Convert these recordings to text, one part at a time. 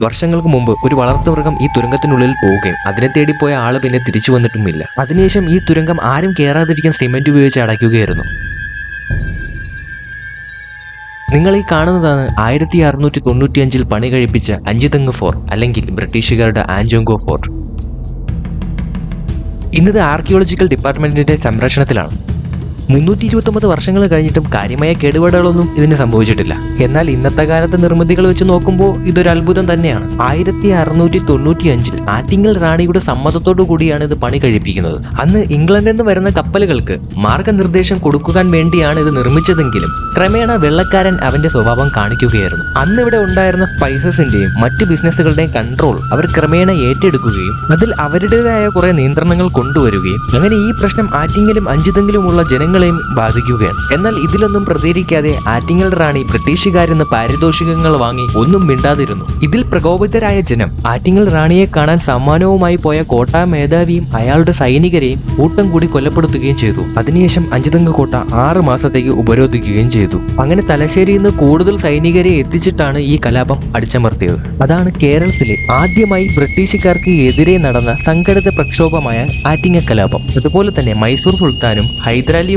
വർഷങ്ങൾക്ക് മുമ്പ് ഒരു വളർത്തുവർഗം ഈ തുരങ്കത്തിനുള്ളിൽ പോവുകയും അതിനെ തേടിപ്പോയ ആൾ പിന്നെ തിരിച്ചു വന്നിട്ടുമില്ല. അതിനുശേഷം ഈ തുരങ്കം ആരും കയറാതിരിക്കാൻ സിമെന്റ് ഉപയോഗിച്ച് അടയ്ക്കുകയായിരുന്നു. നിങ്ങൾ ഈ കാണുന്നതാണ് ആയിരത്തി അറുന്നൂറ്റി തൊണ്ണൂറ്റിയഞ്ചിൽ പണി കഴിപ്പിച്ച അഞ്ചുതെങ്ങ് ഫോർട്ട് അല്ലെങ്കിൽ ബ്രിട്ടീഷുകാരുടെ ആൻജോങ്കോ ഫോർട്ട്. ഇന്നത് ആർക്കിയോളജിക്കൽ ഡിപ്പാർട്ട്മെന്റിന്റെ സംരക്ഷണത്തിലാണ്. മുന്നൂറ്റി ഇരുപത്തൊമ്പത് വർഷങ്ങൾ കഴിഞ്ഞിട്ടും കാര്യമായ കേടുപാടുകളൊന്നും ഇതിന് സംഭവിച്ചിട്ടില്ല. എന്നാൽ ഇന്നത്തെ കാലത്തെ നിർമ്മിതികൾ വെച്ച് നോക്കുമ്പോൾ ഇതൊരു അത്ഭുതം തന്നെയാണ്. ആയിരത്തി അറുന്നൂറ്റി തൊണ്ണൂറ്റി അഞ്ചിൽ ആറ്റിങ്ങൽ റാണിയുടെ സമ്മതത്തോടു കൂടിയാണ് ഇത് പണി കഴിപ്പിക്കുന്നത്. അന്ന് ഇംഗ്ലണ്ടിൽ നിന്ന് വരുന്ന കപ്പലുകൾക്ക് മാർഗനിർദ്ദേശം കൊടുക്കുവാൻ വേണ്ടിയാണ് ഇത് നിർമ്മിച്ചതെങ്കിലും ക്രമേണ വെള്ളക്കാരൻ അവന്റെ സ്വഭാവം കാണിക്കുകയായിരുന്നു. അന്ന് ഇവിടെ ഉണ്ടായിരുന്ന സ്പൈസസിന്റെയും മറ്റ് ബിസിനസ്സുകളുടെയും കൺട്രോൾ അവർ ക്രമേണ ഏറ്റെടുക്കുകയും അതിൽ അവരുടേതായ കുറെ നിയന്ത്രണങ്ങൾ കൊണ്ടുവരികയും അങ്ങനെ ഈ പ്രശ്നം ആറ്റിങ്ങലും അഞ്ചിതെങ്കിലുമുള്ള ജനങ്ങളെയും ബാധിക്കുകയാണ്. എന്നാൽ ഇതിലൊന്നും പ്രതികരിക്കാതെ ആറ്റിങ്ങൽ റാണി ബ്രിട്ടീഷുകാരിൽ നിന്ന് പാരിതോഷികങ്ങൾ വാങ്ങി ഒന്നും മിണ്ടാതിരുന്നു. ഇതിൽ പ്രകോപിതരായ ജനം ആറ്റിങ്ങൽ റാണിയെ കാണാൻ സമ്മാനവുമായി പോയ കോട്ട മേധാവിയും അയാളുടെ സൈനികരെയും കൂട്ടം കൂടി കൊലപ്പെടുത്തുകയും ചെയ്തു. അതിനുശേഷം അഞ്ചുതങ്ക കോട്ട ആറ് മാസത്തേക്ക് ഉപരോധിക്കുകയും ചെയ്തു. അങ്ങനെ തലശ്ശേരിയിൽ നിന്ന് കൂടുതൽ സൈനികരെ എത്തിച്ചിട്ടാണ് ഈ കലാപം അടിച്ചമർത്തിയത്. അതാണ് കേരളത്തിലെ ആദ്യമായി ബ്രിട്ടീഷുകാർക്ക് എതിരെ നടന്ന സംഘടിത പ്രക്ഷോഭമായ ആറ്റിങ്ങൽ കലാപം. അതുപോലെ തന്നെ മൈസൂർ സുൽത്താനും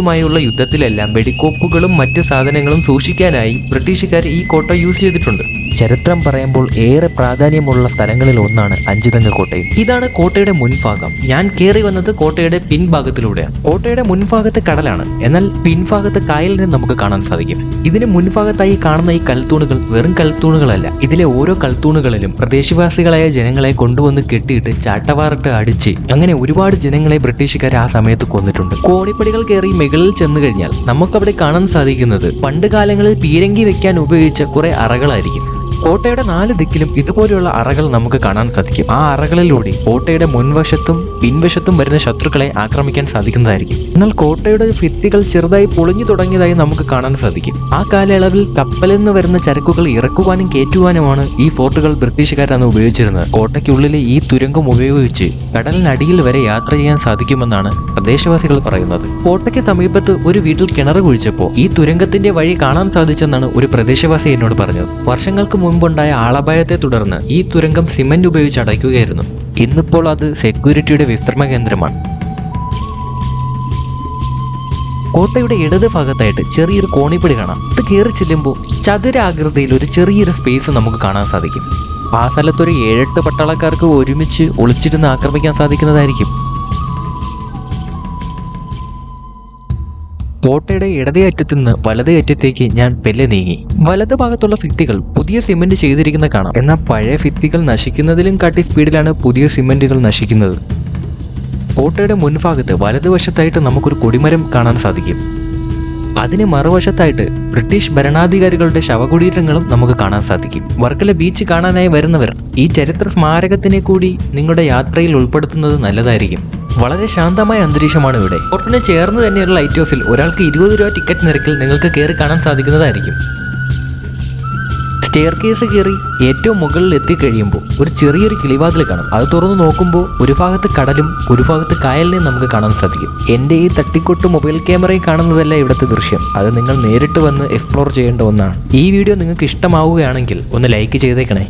ഹൈദരാലിയുമായുള്ള യുദ്ധത്തിലെല്ലാം വെടിക്കോപ്പുകളും മറ്റ് സാധനങ്ങളും സൂക്ഷിക്കാനായി ബ്രിട്ടീഷുകാർ ഈ കോട്ട യൂസ് ചെയ്തിട്ടുണ്ട്. ചരിത്രം പറയുമ്പോൾ ഏറെ പ്രാധാന്യമുള്ള സ്ഥലങ്ങളിൽ ഒന്നാണ് അഞ്ചുതങ്ങ് കോട്ടയും. ഇതാണ് കോട്ടയുടെ മുൻഭാഗം. ഞാൻ കയറി വന്നത് കോട്ടയുടെ പിൻഭാഗത്തിലൂടെയാണ്. കോട്ടയുടെ മുൻഭാഗത്ത് കടലാണ്. എന്നാൽ പിൻഭാഗത്ത് കായലിനെ നമുക്ക് കാണാൻ സാധിക്കും. ഇതിന് മുൻഭാഗത്തായി കാണുന്ന ഈ കൽത്തൂണുകൾ വെറും കൽത്തൂണുകളല്ല. ഇതിലെ ഓരോ കൽത്തൂണുകളിലും പ്രദേശവാസികളായ ജനങ്ങളെ കൊണ്ടുവന്ന് കെട്ടിയിട്ട് ചാട്ടവാറിട്ട് അടിച്ച് അങ്ങനെ ഒരുപാട് ജനങ്ങളെ ബ്രിട്ടീഷുകാർ ആ സമയത്ത് കൊന്നിട്ടുണ്ട്. കോണിപ്പടികൾ കയറി മുകളിൽ ചെന്നു കഴിഞ്ഞാൽ നമുക്കവിടെ കാണാൻ സാധിക്കുന്നത് പണ്ട് കാലങ്ങളിൽ പീരങ്കി വെക്കാൻ ഉപയോഗിച്ച കുറെ അറകളായിരിക്കും. കോട്ടയുടെ നാല് ദിക്കിലും ഇതുപോലെയുള്ള അറകൾ നമുക്ക് കാണാൻ സാധിക്കും. ആ അറകളിലൂടെ കോട്ടയുടെ മുൻവശത്തും പിൻവശത്തും വരുന്ന ശത്രുക്കളെ ആക്രമിക്കാൻ സാധിക്കുന്നതായിരിക്കും. എന്നാൽ കോട്ടയുടെ ഭിത്തികൾ ചെറുതായി പൊളിഞ്ഞു തുടങ്ങിയതായി നമുക്ക് കാണാൻ സാധിക്കും. ആ കാലയളവിൽ കപ്പലിൽ നിന്ന് വരുന്ന ചരക്കുകൾ ഇറക്കുവാനും കയറ്റുവാനുമാണ് ഈ ഫോർട്ടുകൾ ബ്രിട്ടീഷുകാർ അന്ന് ഉപയോഗിച്ചിരുന്നത്. കോട്ടയ്ക്കുള്ളിലെ ഈ തുരങ്കം ഉപയോഗിച്ച് കടലിനടിയിൽ വരെ യാത്ര ചെയ്യാൻ സാധിക്കുമെന്നാണ് പ്രദേശവാസികൾ പറയുന്നത്. കോട്ടയ്ക്ക് സമീപത്ത് ഒരു വീട്ടിൽ കിണർ കുഴിച്ചപ്പോൾ ഈ തുരങ്കത്തിന്റെ വഴി കാണാൻ സാധിച്ചെന്നാണ് ഒരു പ്രദേശവാസി എന്നോട് പറഞ്ഞത്. വർഷങ്ങൾക്ക് മുൻപുണ്ടായ ആളപായത്തെ തുടർന്ന് ഈ തുരങ്കം സിമന്റ് ഉപയോഗിച്ച് അടയ്ക്കുകയായിരുന്നു. ഇന്നിപ്പോൾ അത് സെക്യൂരിറ്റിയുടെ വിശ്രമ കേന്ദ്രമാണ്. കോട്ടയുടെ ഇടത് ഭാഗത്തായിട്ട് ചെറിയൊരു കോണിപ്പടി കാണാം. ഇത് കയറി ചെല്ലുമ്പോൾ ചതുരാകൃതിയിൽ ഒരു ചെറിയൊരു സ്പേസ് നമുക്ക് കാണാൻ സാധിക്കും. ആ സ്ഥലത്തൊരു ഏഴെട്ട് പട്ടാളക്കാർക്ക് ഒരുമിച്ച് ഒളിച്ചിരുന്ന് ആക്രമിക്കാൻ സാധിക്കുന്നതായിരിക്കും. കോട്ടയുടെ ഇടതേ അറ്റത്തു നിന്ന് വലതേ അറ്റത്തേക്ക് ഞാൻ പെല്ലെ നീങ്ങി. വലത് ഭാഗത്തുള്ള ഭിത്തികൾ പുതിയ സിമെന്റ് ചെയ്തിരിക്കുന്ന കാണാം. എന്നാൽ പഴയ ഭിത്തികൾ നശിക്കുന്നതിലും കാട്ടി സ്പീഡിലാണ് പുതിയ സിമെന്റുകൾ നശിക്കുന്നത്. കോട്ടയുടെ മുൻഭാഗത്ത് വലതുവശത്തായിട്ട് നമുക്കൊരു കൊടിമരം കാണാൻ സാധിക്കും. അതിന് മറുവശത്തായിട്ട് ബ്രിട്ടീഷ് ഭരണാധികാരികളുടെ ശവകുടീരങ്ങളും നമുക്ക് കാണാൻ സാധിക്കും. വർക്കല ബീച്ച് കാണാനായി വരുന്നവർ ഈ ചരിത്ര സ്മാരകത്തിനെ കൂടി നിങ്ങളുടെ യാത്രയിൽ ഉൾപ്പെടുത്തുന്നത് നല്ലതായിരിക്കും. വളരെ ശാന്തമായ അന്തരീക്ഷമാണ് ഇവിടെ. ഫോർട്ടിന് ചേർന്ന് തന്നെയുള്ള ലൈറ്റ് ഹൗസിൽ ഒരാൾക്ക് ഇരുപത് രൂപ ടിക്കറ്റ് നിരക്കിൽ നിങ്ങൾക്ക് കയറി കാണാൻ സാധിക്കുന്നതായിരിക്കും. സ്റ്റെയർ കേസ് കയറി ഏറ്റവും മുകളിൽ എത്തിക്കഴിയുമ്പോൾ ഒരു ചെറിയൊരു കിളിവാതിൽ കാണും. അത് തുറന്നു നോക്കുമ്പോൾ ഒരു ഭാഗത്ത് കടലും ഒരു ഭാഗത്ത് കായലിനെയും നമുക്ക് കാണാൻ സാധിക്കും. എന്റെ ഈ തട്ടിക്കൊട്ട് മൊബൈൽ ക്യാമറയിൽ കാണുന്നതല്ല ഇവിടുത്തെ ദൃശ്യം. അത് നിങ്ങൾ നേരിട്ട് വന്ന് എക്സ്പ്ലോർ ചെയ്യേണ്ട ഒന്നാണ്. ഈ വീഡിയോ നിങ്ങൾക്ക് ഇഷ്ടമാവുകയാണെങ്കിൽ ഒന്ന് ലൈക്ക് ചെയ്തേക്കണേ.